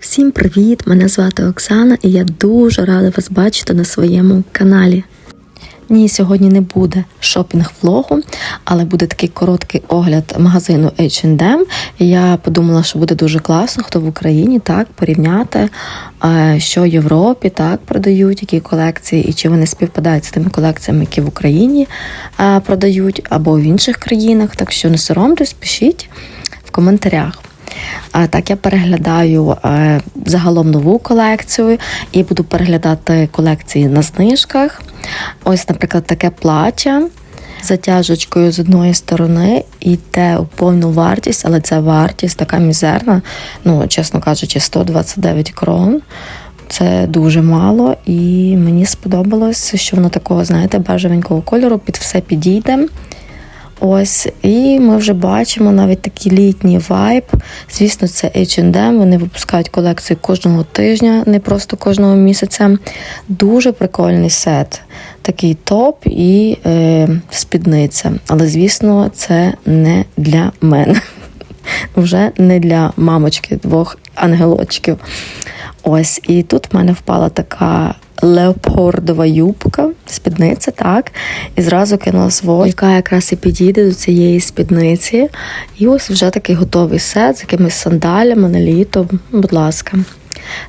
Всім привіт! Мене звати Оксана, і я дуже рада вас бачити на своєму каналі. Ні, сьогодні не буде шопінг влогу, але буде такий короткий огляд магазину H&M. Я подумала, що буде дуже класно, хто в Україні так порівняти, е, що в Європі так продають, які колекції, і чи вони співпадають з тими колекціями, які в Україні е, продають, або в інших країнах. Так що не соромтесь, пишіть в коментарях. А, Так, я переглядаю е, загалом нову колекцію і буду переглядати колекції на знижках. Ось, наприклад, таке з затяжечкою з одної сторони йде у повну вартість, але ця вартість така мізерна, ну, чесно кажучи, 129 крон. Це дуже мало, і мені сподобалось, що воно такого, знаєте, бежевенького кольору, під все підійде. Ось, і ми вже бачимо навіть такий літній вайб. Звісно, це H&M, Вони випускають колекцію кожного тижня, не просто кожного місяця. Дуже прикольний сет. Такий топ і е, спідниця. Але, звісно, це не для мене. Вже не для мамочки двох ангелочків. Ось, і тут в мене впала така леопардова юбка, спідниця, так. І зразу кинула свою, яка якраз і підійде до цієї спідниці. І ось вже такий готовий сет з якимись сандалями на літо. Будь ласка.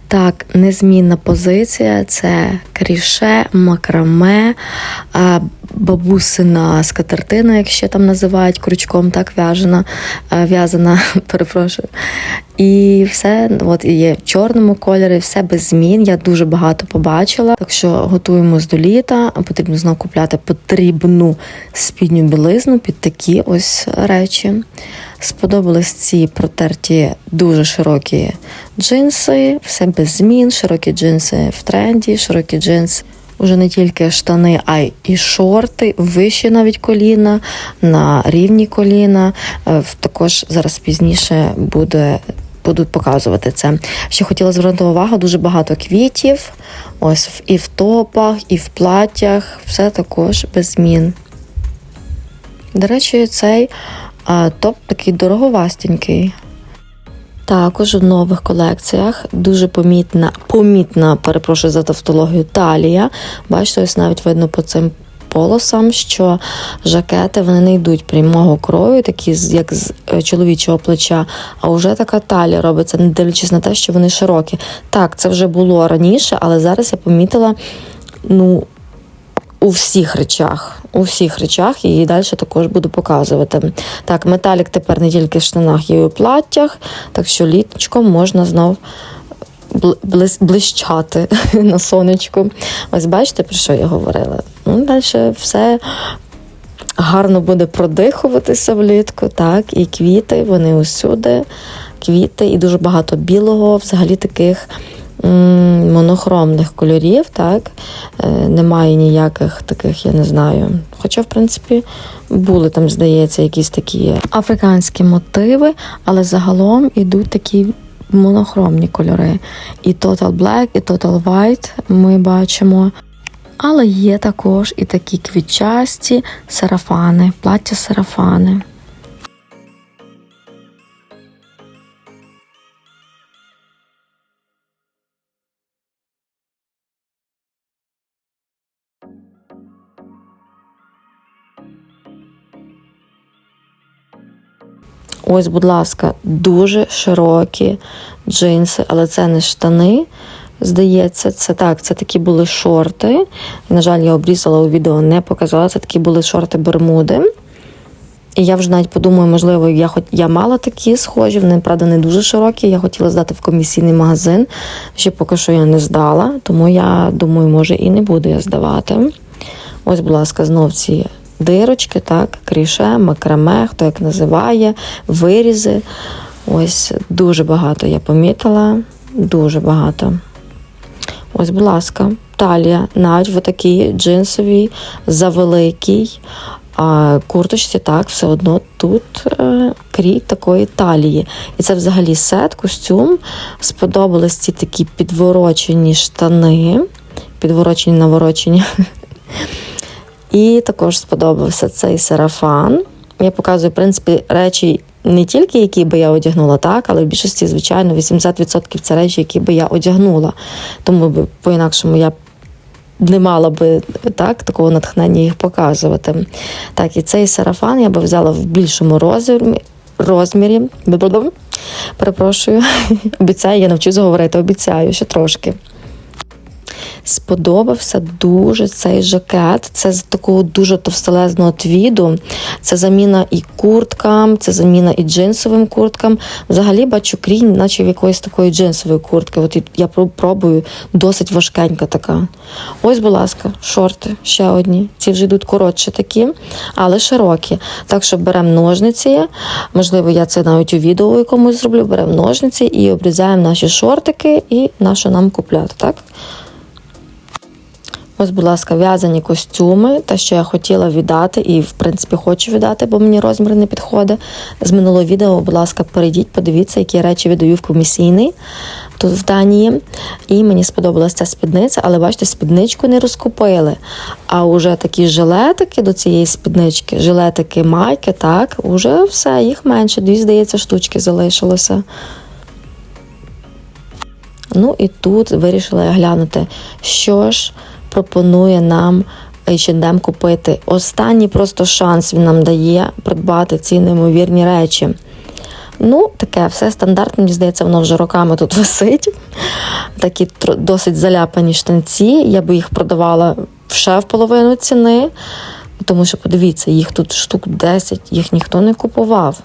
Так, незмінна позиція це кріше, макраме, бабусина скатертина, як ще там називають крючком, так в'яжена, в'язана, перепрошую. І все от є в чорному кольорі, все без змін. Я дуже багато побачила. Так що готуємось до літа, потрібно знову купляти потрібну спідню білизну під такі ось речі. Сподобались ці протерті дуже широкі джинси, все без змін, широкі джинси в тренді, широкі джинси. Уже не тільки штани, а й і шорти, вищі навіть коліна, на рівні коліна. Е, також зараз пізніше буде. Будуть показувати це. Ще хотіла звернути увагу, дуже багато квітів. Ось і в топах, і в платтях, все також без змін. До речі, цей а топ такий дороговастенький. Також в нових колекціях дуже помітна, помітна, перепрошую за тавтологію, талія. Бачите, ось навіть видно по цим полосам, що жакети вони не йдуть прямого крою, такі як з е, чоловічого плеча, а вже така талія робиться, не дивлячись на те, що вони широкі. Так, це вже було раніше, але зараз я помітила, ну, у всіх речах. У всіх речах і далі також буду показувати. Так, металік тепер не тільки в штанах, і у платтях, так що літочком можна знов блищати на сонечку. Ось бачите, про що я говорила? Ну, Далі все гарно буде продихуватися влітку. так, І квіти, вони усюди, квіти, і дуже багато білого, взагалі таких монохромних кольорів, так? Е, немає ніяких таких, я не знаю. Хоча, в принципі, були там, здається, якісь такі африканські мотиви, але загалом ідуть такі монохромні кольори. І Total Black, і Total White ми бачимо. Але є також і такі квітчасті сарафани, плаття сарафани. Ось, будь ласка, дуже широкі джинси, але це не штани. Здається, це так, це такі були шорти. На жаль, я обрізала у відео, не показала. Це такі були шорти Бермуди. І я вже навіть подумаю, можливо, я хоч я мала такі схожі, вони, правда, не дуже широкі. Я хотіла здати в комісійний магазин, ще поки що я не здала, тому я думаю, може і не буду я здавати. Ось, будь ласка, знов ці дирочки, так, кріше, макраме, хто як називає, вирізи. Ось дуже багато я помітила, дуже багато. Ось, будь ласка, талія, навіть в такій джинсовій, завеликій а курточці, так, все одно тут е, крій такої талії. І це взагалі сет, костюм. Сподобались ці такі підворочені штани, підворочені, наворочені. І також сподобався цей сарафан. Я показую, в принципі, речі не тільки які би я одягнула, так, але в більшості, звичайно, 80% це речі, які би я одягнула. Тому по-інакшому я не мала би так, такого натхнення їх показувати. Так, і цей сарафан я би взяла в більшому розмірі. розмірі. Перепрошую, обіцяю, я навчусь говорити, обіцяю, ще трошки. Сподобався дуже цей жакет. Це з такого дуже товстелезного твіду. Це заміна і курткам, це заміна і джинсовим курткам. Взагалі бачу крінь, наче в якоїсь такої джинсової куртки. От я пробую досить важкенька така. Ось, будь ласка, шорти ще одні. Ці вже йдуть коротші такі, але широкі. Так що беремо ножниці. Можливо, я це навіть у відео якомусь зроблю. Беремо ножниці і обрізаємо наші шортики і на що нам купляти. так? Ось, будь ласка, в'язані костюми, те, що я хотіла віддати, і, в принципі, хочу віддати, бо мені розмір не підходить. З минулого відео, будь ласка, перейдіть, подивіться, які речі віддаю в комісійний тут в Данії. І мені сподобалася ця спідниця, але бачите, спідничку не розкупили. А вже такі жилетики до цієї спіднички, жилетики майки, так, уже все, їх менше. Дві, здається, штучки залишилося. Ну і тут вирішила я глянути, що ж пропонує нам H&M купити. Останній просто шанс він нам дає придбати ці неймовірні речі. Ну, таке все стандартне, мені здається, воно вже роками тут висить. Такі досить заляпані штанці. Я би їх продавала ще в половину ціни, тому що, подивіться, їх тут штук 10, їх ніхто не купував.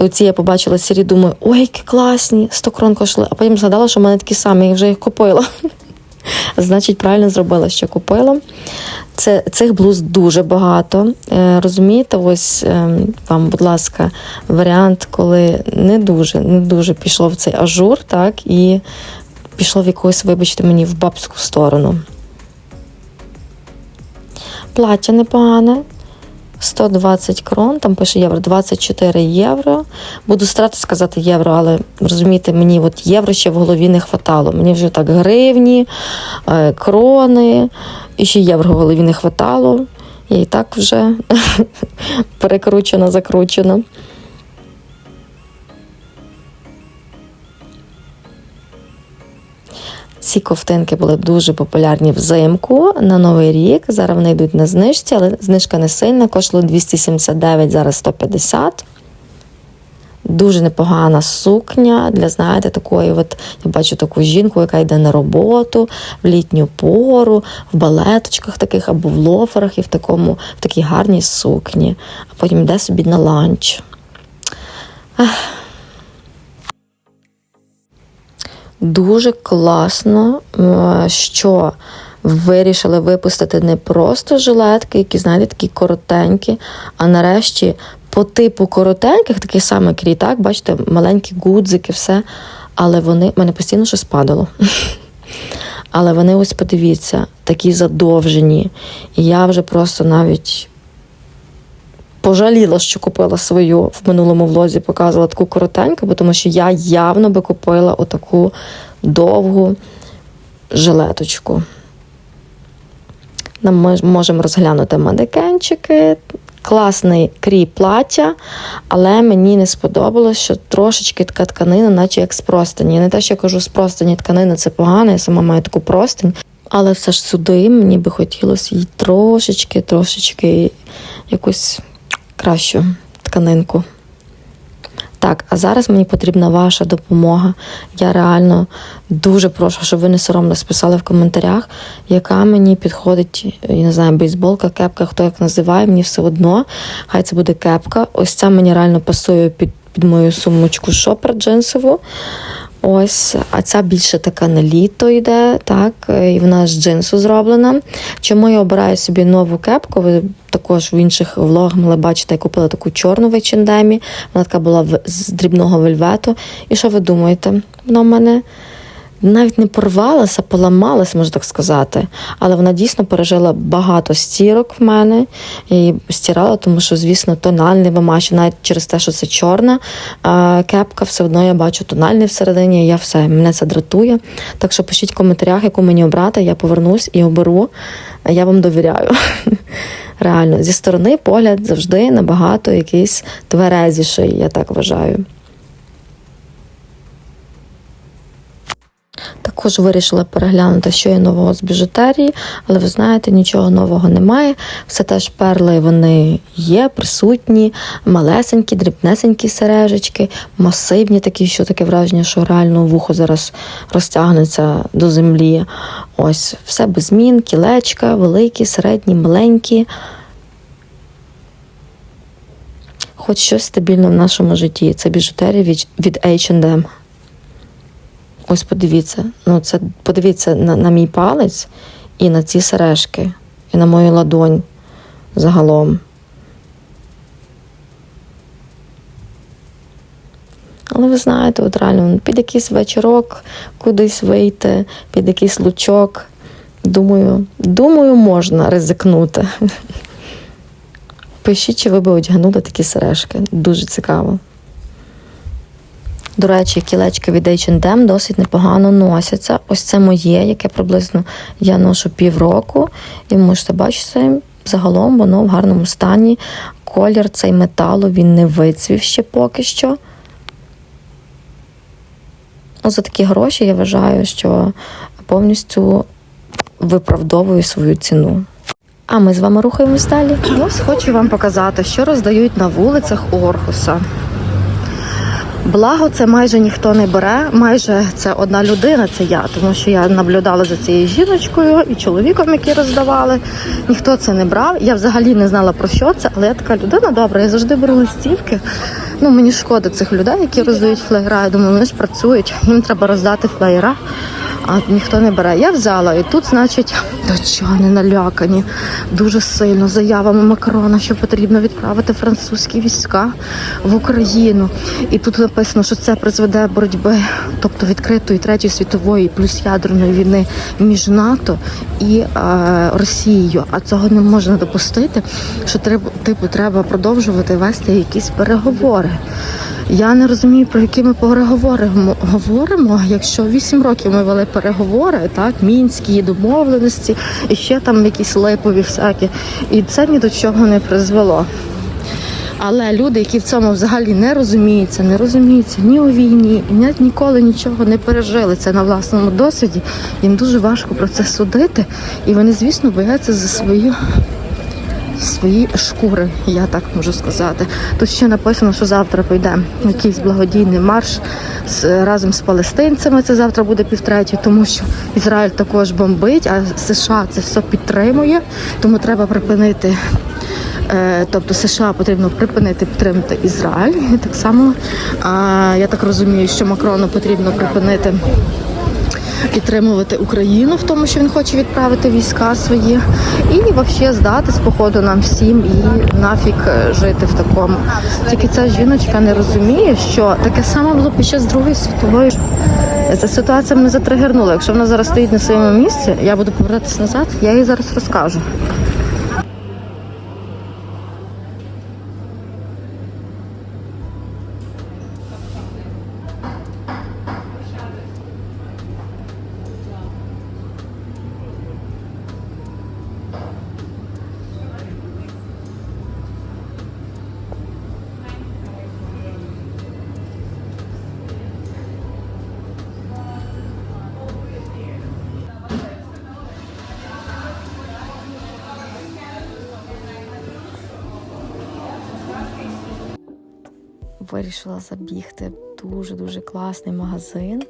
І оці я побачила сірі, думаю, ой, які класні, 100 крон коштували. А потім згадала, що в мене такі самі, я вже їх купила. Значить, правильно зробила, що купила. Це, Цих блуз дуже багато. Е, розумієте, ось е, вам, будь ласка, варіант, коли не дуже не дуже пішло в цей ажур, так, і пішло в якусь, вибачте мені, в бабську сторону. Плаття непогане. 120 крон, там пише євро, 24 євро. Буду старатися сказати євро, але розумієте, мені от євро ще в голові не хватало. Мені вже так гривні, е, крони, і ще євро в голові не хватало. І так вже перекручено, закручено. Ці ковтинки були дуже популярні взимку на Новий рік. Зараз вони йдуть на знижці, але знижка не сильна, коштувала 279, зараз 150. Дуже непогана сукня для, знаєте, такої, от я бачу таку жінку, яка йде на роботу в літню пору, в балеточках таких або в лоферах і в такому, в такій гарній сукні, а потім йде собі на ланч. Ах. Дуже класно, е, що вирішили випустити не просто жилетки, які, знаєте, такі коротенькі, а нарешті по типу коротеньких, такий самий крій, так, бачите, маленькі гудзики, все. Але вони в мене постійно щось падало. Але вони ось подивіться, такі задовжені. І я вже просто навіть пожаліла, що купила свою в минулому влозі, показувала таку коротеньку, бо тому що я явно би купила отаку довгу жилеточку. Ми можемо розглянути манекенчики, класний крій плаття, але мені не сподобалось, що трошечки така тканина, наче як з простині. Я не те, що я кажу, з простині тканина це погано, я сама маю таку простинь. Але все ж сюди мені би хотілося їй трошечки, трошечки якусь кращу тканинку. Так, а зараз мені потрібна ваша допомога. Я реально дуже прошу, щоб ви не соромно списали в коментарях, яка мені підходить, я не знаю, бейсболка, кепка, хто як називає, мені все одно. Хай це буде кепка. Ось ця мені реально пасує під під мою сумочку шопер джинсову. Ось, а ця більше така на літо йде, так, і вона з джинсу зроблена. Чому я обираю собі нову кепку? Ви також в інших влогах могли бачити, я купила таку чорну в H&M, Вона така була з дрібного вельвету. І що ви думаєте? Вона в мене навіть не порвалася, поламалася, можна так сказати. Але вона дійсно пережила багато стірок в мене і стирала, тому що, звісно, тональний вимащу, навіть через те, що це чорна кепка, все одно я бачу тональний всередині, і я все, мене це дратує. Так що пишіть в коментарях, яку мені обрати, я повернусь і оберу. Я вам довіряю. Реально, зі сторони погляд завжди набагато якийсь тверезіший, я так вважаю. Також вирішила переглянути, що є нового з біжутерії, але ви знаєте, нічого нового немає. Все теж перли вони є, присутні, малесенькі, дрібнесенькі сережечки, масивні такі, що таке враження, що реально вухо зараз розтягнеться до землі. Ось, все без змін, кілечка, великі, середні, маленькі. Хоч щось стабільне в нашому житті. Це біжутерія від, H&M. Ось подивіться, ну це подивіться на, на мій палець і на ці сережки, і на мою ладонь загалом. Але ви знаєте, от реально під якийсь вечірок кудись вийти, під якийсь лучок. Думаю, думаю, можна ризикнути. Пишіть, чи ви би одягнули такі сережки. Дуже цікаво. До речі, кілечка від H&M досить непогано носяться. Ось це моє, яке приблизно я ношу півроку. І можете бачити, загалом воно в гарному стані. Колір цей металу він не вицвів ще поки що. Ну, за такі гроші я вважаю, що повністю виправдовую свою ціну. А ми з вами рухаємось далі. Ось хочу вам показати, що роздають на вулицях Орхуса. Благо, це майже ніхто не бере. Майже це одна людина, це я, тому що я наблюдала за цією жіночкою і чоловіком, які роздавали. Ніхто це не брав. Я взагалі не знала про що це, але я така людина добра. Я завжди беру листівки. Ну мені шкода цих людей, які роздають флеєра. Я думаю, вони ж працюють, їм треба роздати флеєра. А ніхто не бере. Я взяла, і тут, значить, дочани налякані дуже сильно заявами Макрона, що потрібно відправити французькі війська в Україну. І тут написано, що це призведе боротьби, тобто відкритої третьої світової плюс ядерної війни між НАТО і е, Росією. А цього не можна допустити. Що типу, треба продовжувати вести якісь переговори. Я не розумію, про які ми переговори говоримо. Якщо 8 років ми вели переговори, так, мінські домовленості, і ще там якісь липові всякі, і це ні до чого не призвело. Але люди, які в цьому взагалі не розуміються, не розуміються ні у війні, і навіть ніколи нічого не пережили це на власному досвіді, їм дуже важко про це судити. І вони, звісно, бояться за свою свої шкури, я так можу сказати. Тут ще написано, що завтра прийде якийсь благодійний марш разом з палестинцями. Це завтра буде півтреті, тому що Ізраїль також бомбить, а США це все підтримує, тому треба припинити. е, Тобто США потрібно припинити підтримати Ізраїль. Так само я так розумію, що Макрону потрібно припинити підтримувати Україну в тому, що він хоче відправити війська свої, і взагалі здатись походу нам всім і нафіг е, жити в такому. Тільки ця жіночка не розуміє, що таке саме було під час Другої світової. Ця ситуація мене затригернула. Якщо вона зараз стоїть на своєму місці, я буду повертатись назад, я їй зараз розкажу. Вирішила забігти в дуже-дуже класний магазин,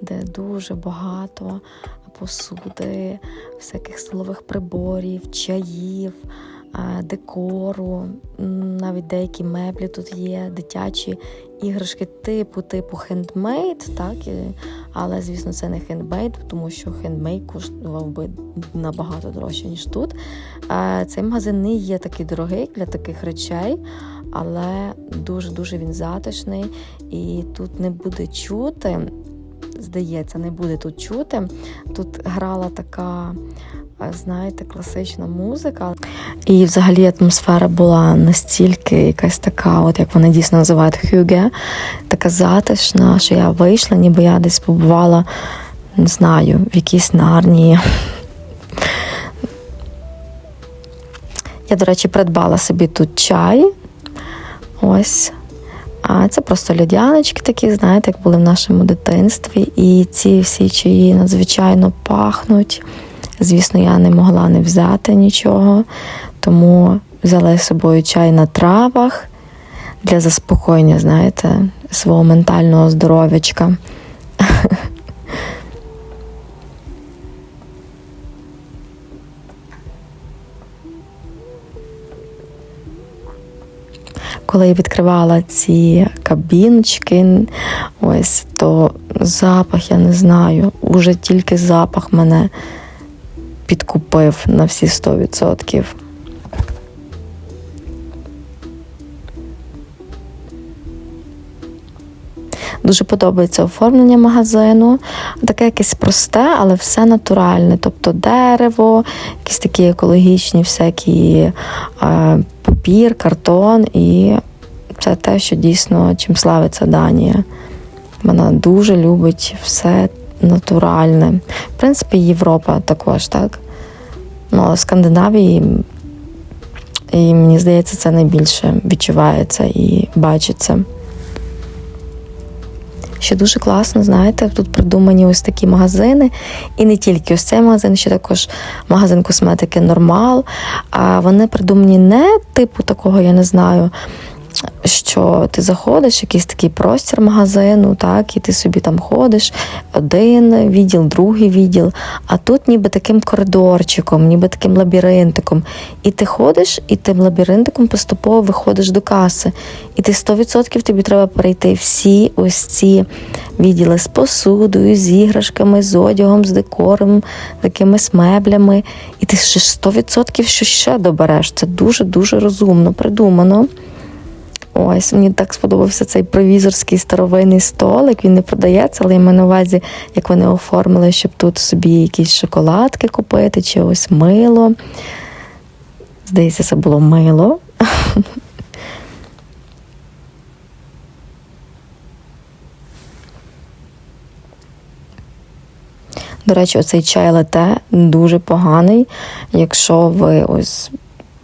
де дуже багато посуди, всяких столових приборів, чаїв, е, декору, навіть деякі меблі тут є, дитячі іграшки типу типу хендмейд, так, але звісно це не хендмейд, тому що хендмейд коштував би набагато дорожче, ніж тут. Е, Цей магазин не є такий дорогий для таких речей, але дуже-дуже він затишний, і тут не буде чути. Здається, не буде тут чути. Тут грала така, е, знаєте, класична музика. І взагалі атмосфера була настільки якась така, от як вони дійсно називають хюге, така затишна, що я вийшла, ніби я десь побувала, не знаю, в якійсь нарнії. Я, до речі, придбала собі тут чай. Ось. А це просто льодяночки такі, знаєте, як були в нашому дитинстві. І ці всі чаї надзвичайно пахнуть. Звісно, я не могла не взяти нічого, тому взяла з собою чай на травах для заспокоєння, знаєте, свого ментального здоров'ячка. Коли я відкривала ці кабіночки, ось то запах, я не знаю, уже тільки запах мене підкупив на всі 100%. Дуже подобається оформлення магазину. Таке якесь просте, але все натуральне. Тобто дерево, якісь такі екологічні, всякі е, папір, картон. І це те, що дійсно чим славиться Данія. Вона дуже любить все натуральне. В принципі, Європа також, так? Ну, але в Скандинавії, і мені здається, це найбільше відчувається і бачиться. Ще дуже класно, знаєте, тут придумані ось такі магазини. І не тільки ось цей магазин, ще також магазин косметики Нормал. А вони придумані не типу такого, я не знаю. Що ти заходиш, якийсь такий простір магазину, так, і ти собі там ходиш, один відділ, другий відділ, а тут ніби таким коридорчиком, ніби таким лабіринтиком. І ти ходиш, і тим лабіринтиком поступово виходиш до каси. І ти 100% тобі треба перейти всі ось ці відділи з посудою, з іграшками, з одягом, з декором, з якимись меблями. І ти ще 100% що ще добереш. Це дуже-дуже розумно придумано. Ось мені так сподобався цей провізорський старовинний столик. Він не продається, але я маю на увазі, як вони оформили, щоб тут собі якісь шоколадки купити, чи ось мило. Здається, це було мило. До речі, оцей чай лате дуже поганий. Якщо ви ось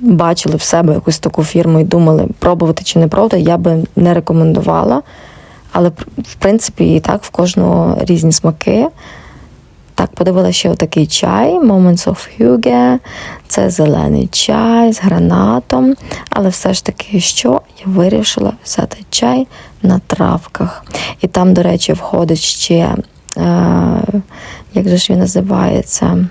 бачили в себе якусь таку фірму і думали, пробувати чи не пробувати, я би не рекомендувала. Але, в принципі, і так в кожного різні смаки. Так, подивилася ще отакий чай Moments of Hygge. Це зелений чай з гранатом. Але все ж таки, що я вирішила взяти чай на травках. І там, до речі, входить ще, е, як же ж він називається?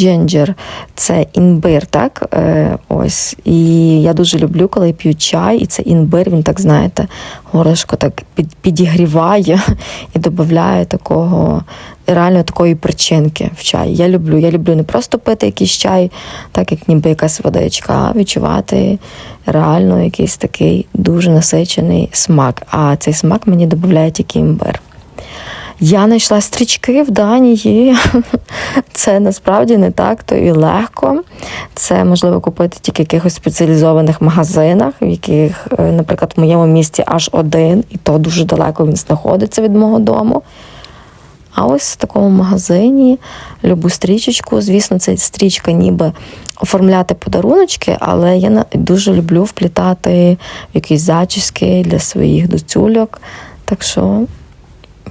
Джинджер це імбир, так? Е, ось. І я дуже люблю, коли п'ю чай, і це імбир, він так, знаєте, горошко так під, підігріває і додає такого реально такої причинки в чай. Я люблю. Я люблю не просто пити якийсь чай, так як ніби якась водичка, а відчувати реально якийсь такий дуже насичений смак. А цей смак мені додає тільки імбир. Я знайшла стрічки в Данії. Це насправді не так то і легко. Це можливо купити тільки в якихось спеціалізованих магазинах, в яких, е, наприклад, в моєму місті аж один, і то дуже далеко він знаходиться від мого дому. А ось в такому магазині любу стрічечку. Звісно, це стрічка ніби оформляти подаруночки, але я дуже люблю вплітати якісь зачіски для своїх доцюльок. Так що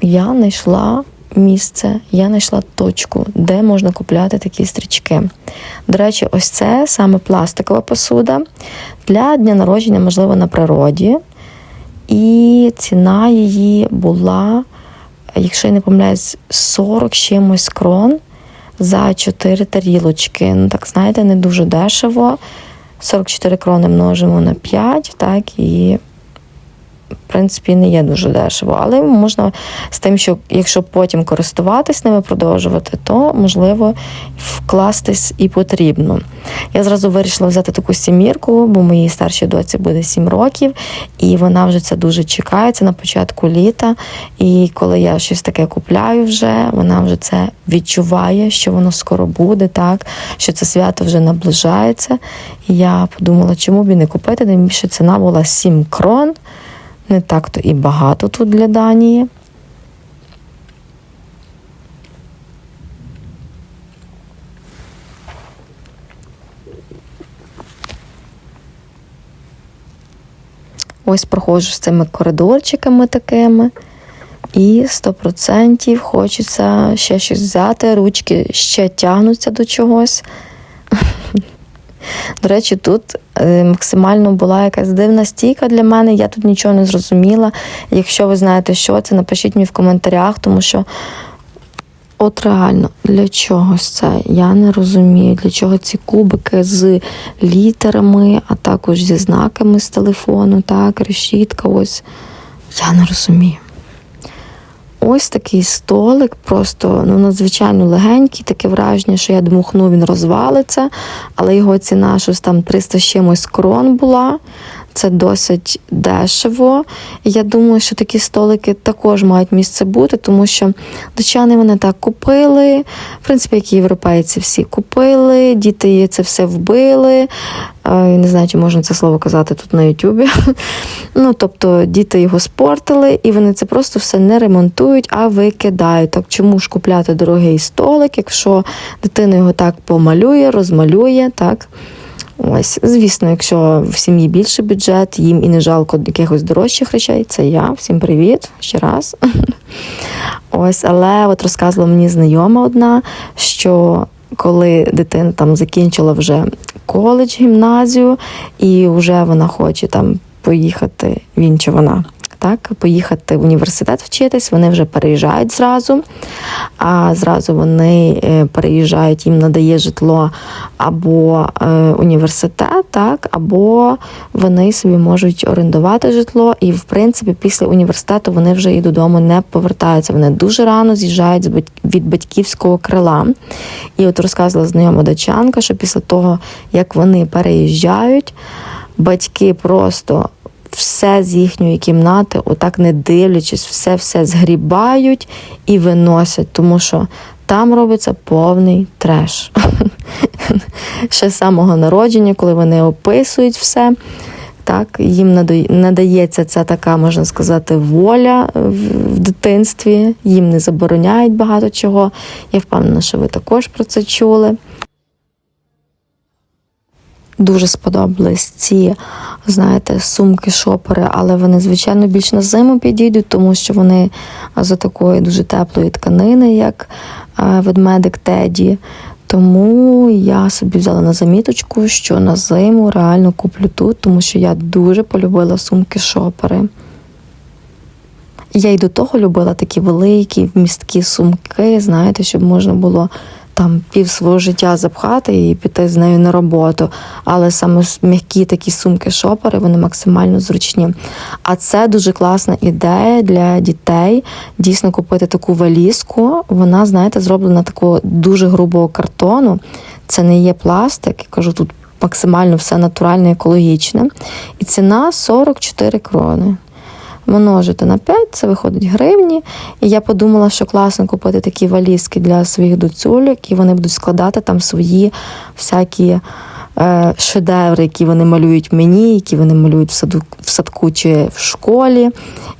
я знайшла місце, я знайшла точку, де можна купляти такі стрічки. До речі, ось це саме пластикова посуда для дня народження, можливо, на природі. І ціна її була, якщо я не помиляюсь, 40 чимось крон за 4 тарілочки. Ну, так, знаєте, не дуже дешево. 44 крони множимо на 5, так, і в принципі, не є дуже дешево, але можна з тим, що якщо потім користуватись ними, продовжувати, то можливо вкластись і потрібно. Я зразу вирішила взяти таку сімірку, бо моїй старшій доці буде 7 років, і вона вже це дуже чекає. Це на початку літа. І коли я щось таке купляю вже, вона вже це відчуває, що воно скоро буде, так, що це свято вже наближається. І я подумала, чому б і не купити, тим більше ціна була 7 крон. Не так-то і багато тут для Данії. Ось проходжу з цими коридорчиками такими. І 100% хочеться ще щось взяти, ручки ще тягнуться до чогось. До речі, тут е, максимально була якась дивна стійка для мене. Я тут нічого не зрозуміла. Якщо ви знаєте, що це, напишіть мені в коментарях, тому що от реально для чогось це? Я не розумію, для чого ці кубики з літерами, а також зі знаками з телефону, так, решітка. Ось я не розумію. Ось такий столик, просто ну, надзвичайно легенький, таке враження, що я дмухну, він розвалиться, але його ціна щось там 300 з чимось крон була. Це досить дешево. Я думаю, що такі столики також мають місце бути, тому що дочани вони так купили. В принципі, як і європейці всі купили, діти це все вбили. Е, Не знаю, чи можна це слово казати тут на Ютубі. Ну, тобто діти його спортили, і вони це просто все не ремонтують, а викидають. Так чому ж купляти дорогий столик, якщо дитина його так помалює, розмалює, так? Ось, звісно, якщо в сім'ї більше бюджет, їм і не жалко якихось дорожчих речей, це я. Всім привіт ще раз. Ось, але от розказувала мені знайома одна, що коли дитина там закінчила вже коледж, гімназію, і вже вона хоче там поїхати, він чи вона. Так, поїхати в університет вчитись, вони вже переїжджають зразу, а зразу вони е, переїжджають, їм надає житло або е, університет, так, або вони собі можуть орендувати житло, і, в принципі, після університету вони вже і додому не повертаються. Вони дуже рано з'їжджають від батьківського крила. І от розказувала знайома дочанка, що після того, як вони переїжджають, батьки просто все з їхньої кімнати, отак не дивлячись, все-все згрібають і виносять, тому що там робиться повний треш. Ще з самого народження, коли вони описують все. Так, їм надається ця така, можна сказати, воля в дитинстві, їм не забороняють багато чого. Я впевнена, що ви також про це чули. Дуже сподобались ці, знаєте, сумки, шопери, але вони, звичайно, більш на зиму підійдуть, тому що вони з такої дуже теплої тканини, як ведмедик Теді. Тому я собі взяла на заміточку, що на зиму реально куплю тут, тому що я дуже полюбила сумки шопери. Я й до того любила такі великі вмісткі сумки, знаєте, щоб можна було там пів свого життя запхати і піти з нею на роботу. Але саме м'які такі сумки-шопери, вони максимально зручні. А це дуже класна ідея для дітей дійсно купити таку валізку. Вона, знаєте, зроблена такого дуже грубого картону. Це не є пластик. Я кажу, тут максимально все натуральне, екологічне. І ціна 44 крони множити на 5, це виходить гривні. І я подумала, що класно купити такі валізки для своїх доцюльок, і вони будуть складати там свої всякі е, шедеври, які вони малюють мені, які вони малюють в саду в садку чи в школі.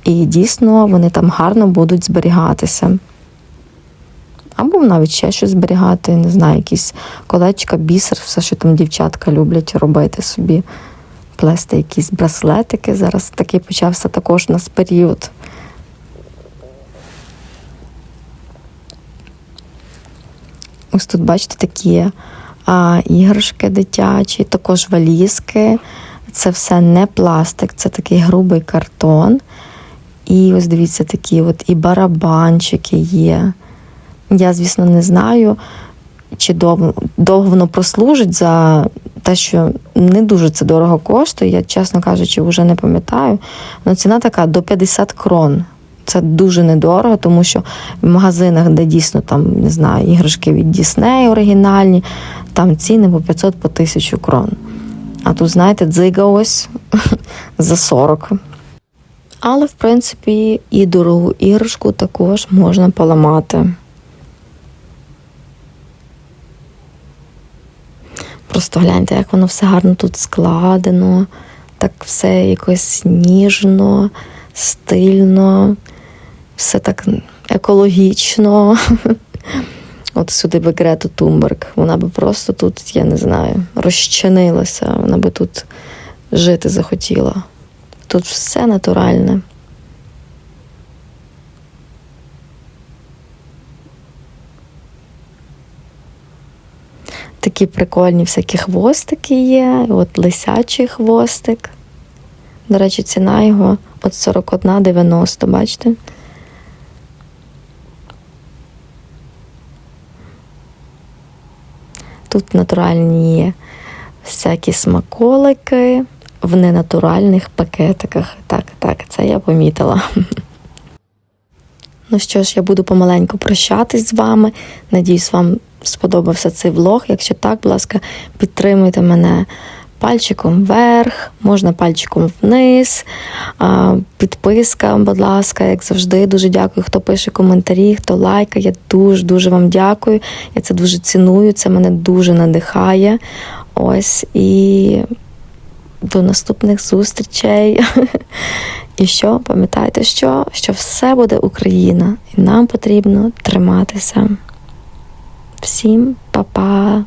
І дійсно вони там гарно будуть зберігатися. Або навіть ще щось зберігати, не знаю, якісь колечка, бісер, все, що там дівчатка люблять робити собі плести якісь браслетики. Зараз такий почався також у нас період. Ось тут, бачите, такі а, іграшки дитячі, також валізки. Це все не пластик, це такий грубий картон. І ось дивіться, такі от і барабанчики є. Я, звісно, не знаю, чи довго, довго воно прослужить за те, що не дуже це дорого коштує. Я, чесно кажучи, вже не пам'ятаю. Але ціна така до 50 крон. Це дуже недорого, тому що в магазинах, де дійсно там, не знаю, іграшки від Дісней оригінальні, там ціни по 500 по 1000 крон. А тут, знаєте, дзига ось за 40. Але, в принципі, і дорогу іграшку також можна поламати. Просто гляньте, як воно все гарно тут складено, так все якось ніжно, стильно, все так екологічно. От сюди би Грету Тумберг, вона би просто тут, я не знаю, розчинилася, вона би тут жити захотіла. Тут все натуральне. Такі прикольні всякі хвостики є. От лисячий хвостик. До речі, ціна його от 41,90, бачите? Тут натуральні всякі смаколики в ненатуральних пакетиках. Так, так, це я помітила. Ну що ж, я буду помаленьку прощатись з вами. Надіюсь, вам сподобався цей влог. Якщо так, будь ласка, підтримуйте мене пальчиком вверх, можна пальчиком вниз. Підписка, будь ласка, як завжди. Дуже дякую, хто пише коментарі, хто лайкає. Я дуже-дуже вам дякую. Я це дуже ціную, це мене дуже надихає. Ось і до наступних зустрічей. І що, пам'ятайте, що, що все буде Україна, і нам потрібно триматися. Всім па-па!